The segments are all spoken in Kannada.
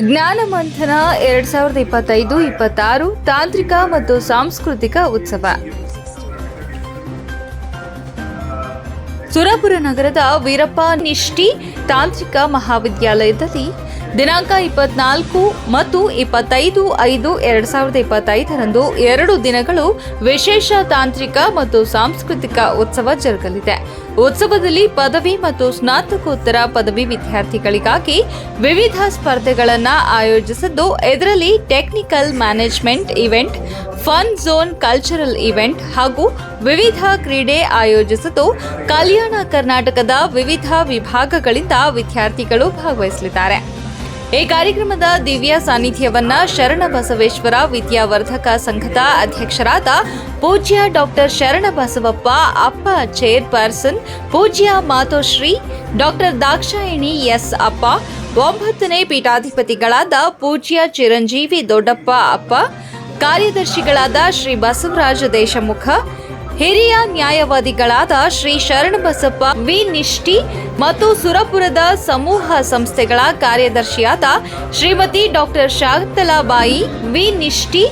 ಜ್ಞಾನ ಮಂಥನ ಎರಡ್ ಸಾವಿರದ ಇಪ್ಪತ್ತೈದು, ಇಪ್ಪತ್ತಾರು ತಾಂತ್ರಿಕ ಮತ್ತು ಸಾಂಸ್ಕೃತಿಕ ಉತ್ಸವ. ಸುರಪುರ ನಗರದ ವೀರಪ್ಪ ನಿಷ್ಠಿ ತಾಂತ್ರಿಕ ಮಹಾವಿದ್ಯಾಲಯದಲ್ಲಿ ದಿನಾಂಕ ಇಪ್ಪತ್ನಾಲ್ಕು ಮತ್ತು ಇಪ್ಪತ್ತೈದು ಐದು ಎರಡ್ ಸಾವಿರದ ಇಪ್ಪತ್ತೈದರಂದು ಎರಡು ದಿನಗಳು ವಿಶೇಷ ತಾಂತ್ರಿಕ ಮತ್ತು ಸಾಂಸ್ಕೃತಿಕ ಉತ್ಸವ ಜರುಗಲಿದೆ. ಉತ್ಸವದಲ್ಲಿ ಪದವಿ ಮತ್ತು ಸ್ನಾತಕೋತ್ತರ ಪದವಿ ವಿದ್ಯಾರ್ಥಿಗಳಿಗಾಗಿ ವಿವಿಧ ಸ್ಪರ್ಧೆಗಳನ್ನು ಆಯೋಜಿಸಿದ್ದು, ಇದರಲ್ಲಿ technical management event fun zone cultural event ಹಾಗೂ ವಿವಿಧ ಕ್ರೀಡೆ ಆಯೋಜಿಸಿದ್ದು, ಕಲ್ಯಾಣ ಕರ್ನಾಟಕದ ವಿವಿಧ ವಿಭಾಗಗಳಿಂದ ವಿದ್ಯಾರ್ಥಿಗಳು ಭಾಗವಹಿಸಲಿದ್ದಾರೆ. ಈ ಕಾರ್ಯಕ್ರಮದ ದಿವ್ಯ ಸಾನ್ನಿಧ್ಯವನ್ನ ಶರಣ ಬಸವೇಶ್ವರ ವಿದ್ಯಾವರ್ಧಕ ಸಂಘದ ಅಧ್ಯಕ್ಷರಾದ ಪೂಜ್ಯ ಡಾಕ್ಟರ್ ಶರಣ ಬಸವಪ್ಪ ಅಪ್ಪ ಚೇರ್ಪರ್ಸನ್ ಪೂಜ್ಯ ಮಾತೋಶ್ರೀ, ಡಾಕ್ಟರ್ ದಾಕ್ಷಾಯಿಣಿ ಎಸ್ ಅಪ್ಪ, ಒಂಬತ್ತನೇ ಪೀಠಾಧಿಪತಿಗಳಾದ ಪೂಜ್ಯ ಚಿರಂಜೀವಿ ದೊಡ್ಡಪ್ಪ ಅಪ್ಪ, ಕಾರ್ಯದರ್ಶಿಗಳಾದ ಶ್ರೀ ಬಸವರಾಜ ದೇಶಮುಖ ಹಿರಿಯ ನ್ಯಾಯವಾದಿಗಳಾದ ಶ್ರೀ ಶರಣಬಸಪ್ಪ, ವಿ. ನಿಷ್ಠಿ ಮತ್ತು ಸುರಪುರದ ಸಮೂಹ ಸಂಸ್ಥೆಗಳ ಕಾರ್ಯದರ್ಶಿಯಾದ ಶ್ರೀಮತಿ ಡಾಕ್ಟರ್ ಶಾಂತಲಾಬಾಯಿ, ವಿ. ನಿಷ್ಠಿ,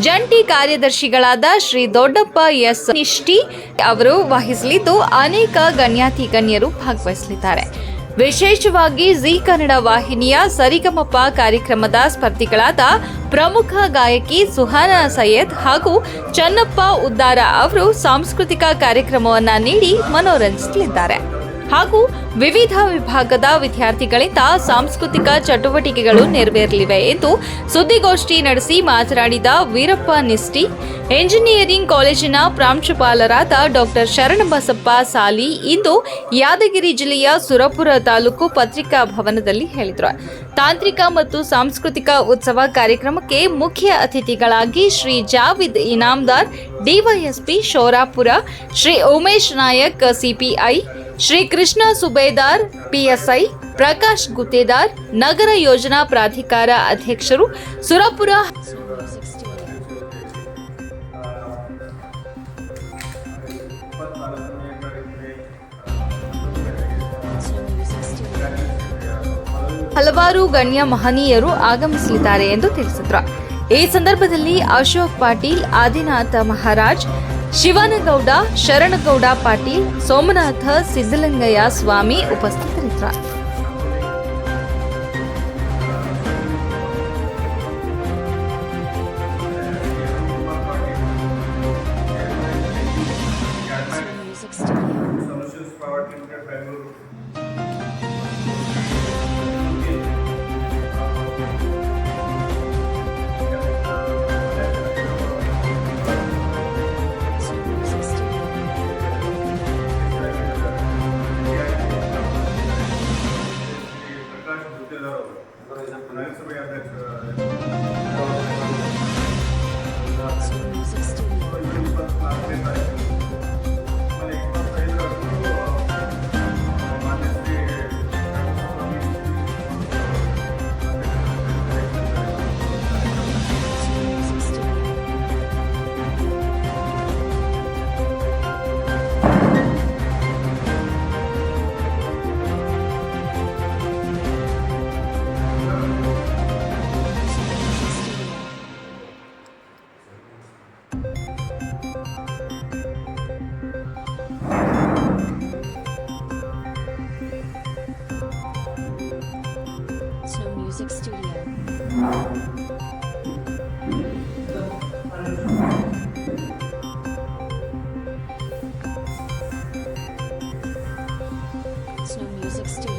ಜಂಟಿ ಕಾರ್ಯದರ್ಶಿಗಳಾದ ಶ್ರೀ ದೊಡ್ಡಪ್ಪ ಎಸ್. ನಿಷ್ಠಿ ಅವರು ವಹಿಸಲಿದ್ದು ಅನೇಕ ಗಣ್ಯಾತಿ ಗಣ್ಯರು ಭಾಗವಹಿಸಲಿದ್ದಾರೆ. ವಿಶೇಷವಾಗಿ ಜಿ ಕನ್ನಡ ವಾಹಿನಿಯ ಸರಿಗಮಪ ಕಾರ್ಯಕ್ರಮದ ಸ್ಪರ್ಧಿಗಳಾದ ಪ್ರಮುಖ ಗಾಯಕಿ ಸುಹಾನಾ ಸೈಯದ್ ಹಾಗೂ ಚನ್ನಪ್ಪ ಉದ್ದಾರ ಅವರು ಸಾಂಸ್ಕೃತಿಕ ಕಾರ್ಯಕ್ರಮವನ್ನು ನೀಡಿ ಮನೋರಂಜಿಸಲಿದ್ದಾರೆ. ಹಾಗೂ ವಿವಿಧ ವಿಭಾಗದ ವಿದ್ಯಾರ್ಥಿಗಳಿಂದ ಸಾಂಸ್ಕೃತಿಕ ಚಟುವಟಿಕೆಗಳು ನೆರವೇರಲಿವೆ ಎಂದು ಸುದ್ದಿಗೋಷ್ಠಿ ನಡೆಸಿ ಮಾತನಾಡಿದ ವೀರಪ್ಪ ನಿಸ್ಟಿ, ಎಂಜಿನಿಯರಿಂಗ್ ಕಾಲೇಜಿನ ಪ್ರಾಂಶುಪಾಲರಾದ ಡಾಕ್ಟರ್ ಶರಣಬಸಪ್ಪ ಸಾಲಿ ಇಂದು ಯಾದಗಿರಿ ಜಿಲ್ಲೆಯ ಸುರಪುರ ತಾಲೂಕು ಪತ್ರಿಕಾ ಭವನದಲ್ಲಿ ಹೇಳಿದರು. ತಾಂತ್ರಿಕ ಮತ್ತು ಸಾಂಸ್ಕೃತಿಕ ಉತ್ಸವ ಕಾರ್ಯಕ್ರಮಕ್ಕೆ ಮುಖ್ಯ ಅತಿಥಿಗಳಾಗಿ Shri Javid Inamdar, DYSP Shorapur, Shri Umesh Nayak, CPI Shri Krishna Subedar, PSI, Prakash Guttedar, ನಗರ ಯೋಜನಾ ಪ್ರಾಧಿಕಾರ ಅಧ್ಯಕ್ಷರು, ಸುರಪುರ ಹಲವಾರು ಗಣ್ಯ ಮಹನೀಯರು ಆಗಮಿಸಲಿದ್ದಾರೆ ಎಂದು ತಿಳಿಸಿದ್ರು. ಈ ಸಂದರ್ಭದಲ್ಲಿ ಅಶೋಕ್ ಪಾಟೀಲ್, ಆದಿನಾಥ ಮಹಾರಾಜ್ ಶಿವನಗೌಡ ಶರಣಗೌಡ ಪಾಟೀಲ್ ಸೋಮನಾಥ ಸಿದ್ದಲಿಂಗಯ್ಯ ಸ್ವಾಮಿ ಉಪಸ್ಥಿತರಿದ್ದರು. ಪ್ರಕಾಶ್ ಗುತ್ತೇದಾರ್ ಅವರು It's no music Studio.